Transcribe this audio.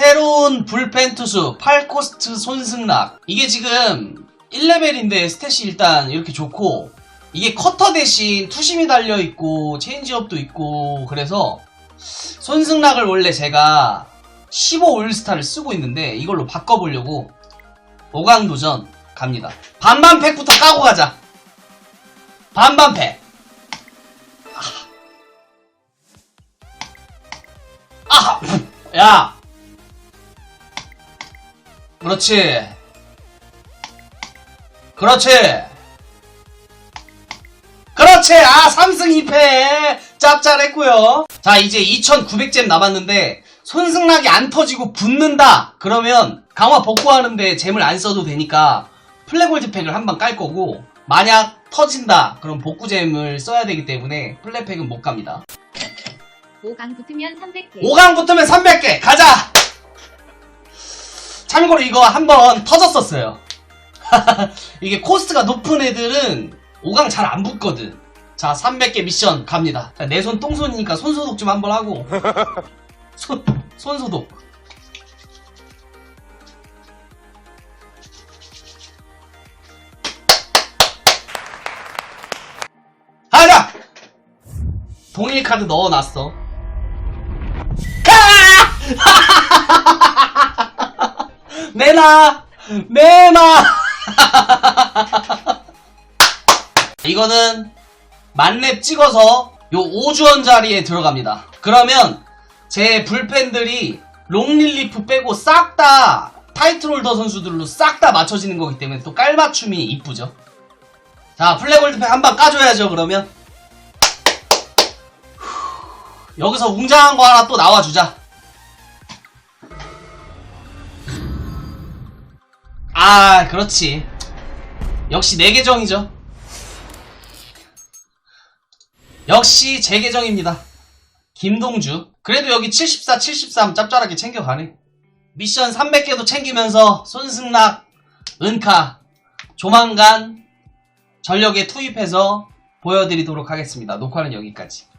새로운 불펜 투수 8코스트 손승락. 이게 지금 1레벨인데 스탯이 일단 이렇게 좋고 이게 커터 대신 투심이 달려있고 체인지업도 있고 그래서 손승락을 원래 제가 15 올스타를 쓰고 있는데 이걸로 바꿔보려고 5강 도전 갑니다. 반반 팩부터 까고 가자. 반반 팩. 아! 야! 그렇지. 그렇지. 그렇지. 아, 3승 2패. 짭짤했고요. 자, 이제 2900잼 남았는데 손승락이 안 터지고 붙는다. 그러면 강화 복구하는데 잼을 안 써도 되니까 플래골드 팩을 한번깔 거고 만약 터진다. 그럼 복구잼을 써야 되기 때문에 플래팩은 못 갑니다. 5강 붙으면 300개. 5강 붙으면 300개 가자 참고로 이거 한번 터졌었어요. 이게 코스트가 높은 애들은 5강 잘 안 붙거든. 자 300개 미션 갑니다. 내손 똥손이니까 손소독 좀 한번 하고. 손, 손소독. 하자! 동일 카드 넣어놨어 내놔! 내놔! 이거는 만렙 찍어서 요 5주원 자리에 들어갑니다. 그러면 제 불펜들이 롱릴리프 빼고 싹 다 타이틀홀더 선수들로 싹 다 맞춰지는 거기 때문에 또 깔맞춤이 이쁘죠. 자, 플래골드팩 한 방 까줘야죠, 그러면. 여기서 웅장한 거 하나 또 나와주자. 아, 그렇지. 역시 내 계정이죠. 역시 제 계정입니다. 김동주. 그래도 여기 74, 73 짭짤하게 챙겨가네. 미션 300개도 챙기면서 손승락, 은카, 조만간 전력에 투입해서 보여드리도록 하겠습니다. 녹화는 여기까지.